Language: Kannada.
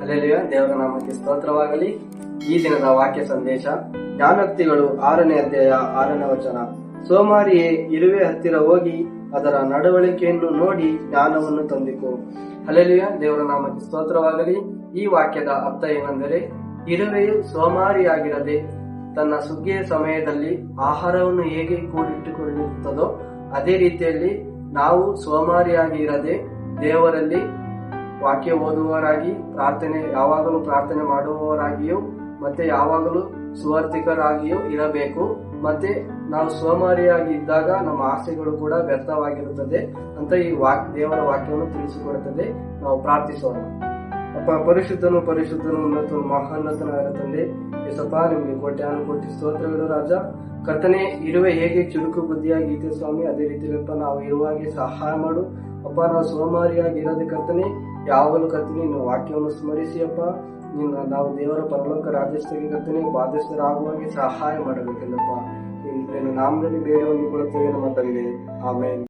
ಅಲ್ಲೆಲಿಯ ದೇವರ ನಾಮಕ್ಕೆ ಸ್ತೋತ್ರವಾಗಲಿ. ಈ ದಿನದ ವಾಕ್ಯ ಸಂದೇಶ, ಜ್ಞಾನೋಕ್ತಿಗಳು ಆರನೇ ಅಧ್ಯಾಯ ಆರನೇ ವಚನ. ಸೋಮಾರಿಯೇ, ಇರುವೆ ಹತ್ತಿರ ಹೋಗಿ ಅದರ ನಡವಳಿಕೆಯನ್ನು ನೋಡಿ ಜ್ಞಾನವನ್ನು ತಂದಿಕೊ. ಅಲ್ಲೆಲಿಯ ದೇವರ ನಾಮಕ್ಕೆ ಸ್ತೋತ್ರವಾಗಲಿ. ಈ ವಾಕ್ಯದ ಅರ್ಥ ಏನೆಂದರೆ, ಇರುವೆಯು ಸೋಮಾರಿಯಾಗಿರದೆ ತನ್ನ ಸುಗ್ಗಿಯ ಸಮಯದಲ್ಲಿ ಆಹಾರವನ್ನು ಹೇಗೆ ಕೂಡಿಟ್ಟುಕೊಳ್ಳುತ್ತದೋ, ಅದೇ ರೀತಿಯಲ್ಲಿ ನಾವು ಸೋಮಾರಿಯಾಗಿ ಇರದೆ ದೇವರಲ್ಲಿ ವಾಕ್ಯ ಓದುವವರಾಗಿ ಪ್ರಾರ್ಥನೆ, ಯಾವಾಗಲೂ ಪ್ರಾರ್ಥನೆ ಮಾಡುವವರಾಗಿಯೂ ಮತ್ತೆ ಯಾವಾಗಲೂ ಸುವರ್ತಿಕರಾಗಿಯೂ ಇರಬೇಕು. ಮತ್ತೆ ನಾವು ಸೋಮಾರಿಯಾಗಿ ಇದ್ದಾಗ ನಮ್ಮ ಆಸೆಗಳು ಕೂಡ ವ್ಯರ್ಥವಾಗಿರುತ್ತದೆ ಅಂತ ಈ ವಾಕ್, ದೇವರ ವಾಕ್ಯವನ್ನು ತಿಳಿಸಿಕೊಡುತ್ತದೆ. ನಾವು ಪ್ರಾರ್ಥಿಸೋಣ. ಅಪ್ಪ, ಪರಿಶುದ್ಧನು ಪರಿಶುದ್ಧನು ಉನ್ನತ ಮಹೋನ್ನತನಾದ ತಂದೆ ಎಸಪ್ಪ ನಿಮಗೆ ಕೋಟ್ಯಾನು ಕೋಟಿ ಸ್ತೋತ್ರಗಳು ರಾಜ. ಕರ್ತನೆ, ಇರುವೆ ಹೇಗೆ ಚುರುಕು ಬುದ್ಧಿಯಾಗಿ ಸ್ವಾಮಿ ಅದೇ ರೀತಿಯಲ್ಲಪ್ಪ ನಾವು ಇರುವಾಗೆ ಸಹಾಯ ಮಾಡು. ಅಪ್ಪ, ನಾವು ಸೋಮಾರಿಯಾಗಿ ಇರೋದಕ್ಕಂತಾನೆ ಯಾವಾಗಲೂ ಕರ್ತೀನಿ, ನಿನ್ನ ವಾಕ್ಯವನ್ನು ಸ್ಮರಿಸಿ ಅಪ್ಪ. ನಿನ್ನ, ನಾವು ದೇವರ ಪರಲೋಕ ರಾಜ್ಯಸ್ಥರಿಗೆ ಕರ್ತನೆ ಬಾಧ್ಯಸ್ಥರಾಗುವಾಗೆ ಸಹಾಯ ಮಾಡಬೇಕೆಂದಪ್ಪ. ನಿನ್ನ ನಾಮದಲ್ಲಿ ಬೇಡವನ್ನು ಕೊಡುತ್ತೇವೆ ನಮ್ಮ ತಂದೆ. ಆಮೇಲೆ